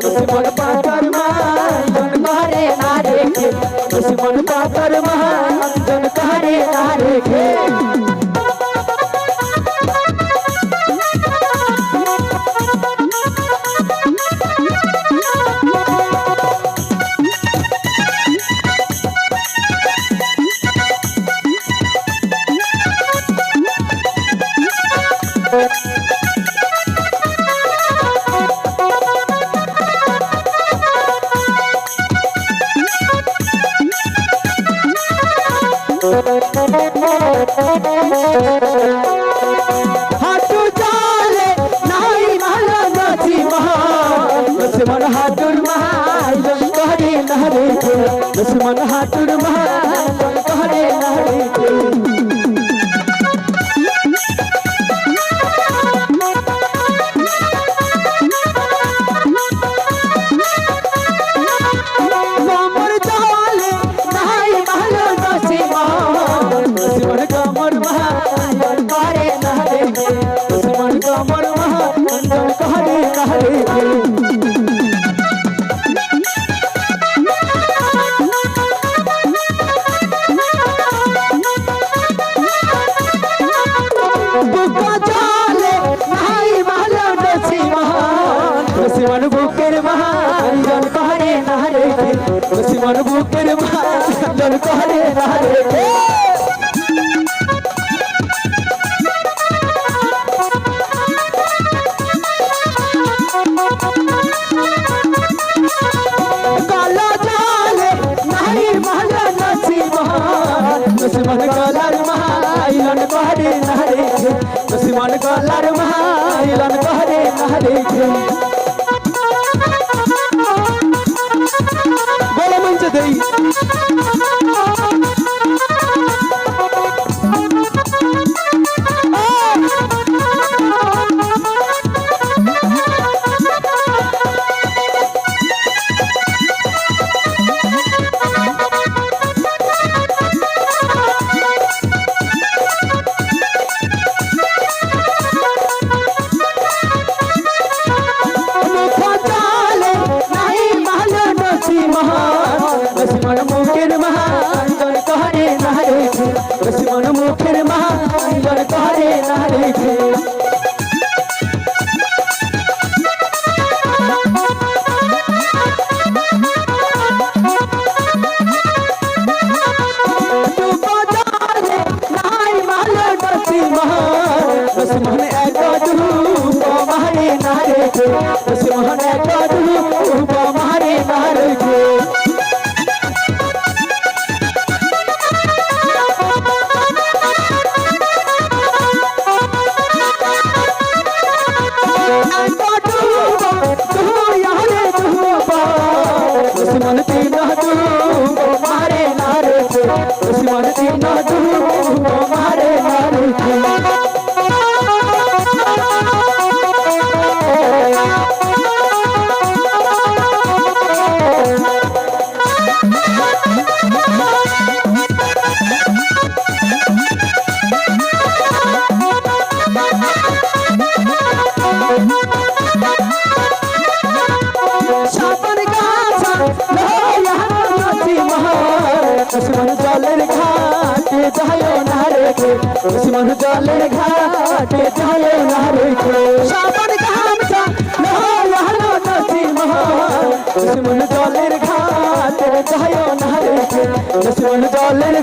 দুশ্মন পাতার মান করে না রেখে দুশ্মন পাতার মান জন করে না হাঁটু জলে নাই ভালো নদী মহান দুশ্মন হাঁটুর মহান জন করে না রেখে দুশ্মন মহান করে না রেখে দুশ্মন কমর মহান করে না রেখে বুকা জলে নাই ভালো নদী মহান। দুশ্মন বুকের মহান জন করে না রেখে দুশ্মন বুকের মহান জন করে গলার মাইলন করে না রেখে করে না রেখে দুশ্মন মুখের মহান জন করে না রেখে ডুবো জলে নাই ভালো ওসমান চিহ্ন তুমি তোমারে মারুছে জলের ঘাটে যায় না রেখে দুশ্মন জলের ঘাটে যায় না রেখে সাপন গাছা নহল নদী মহান দুশ্মন জলের ঘাটে যায় না রেখে দুশ্মন জলের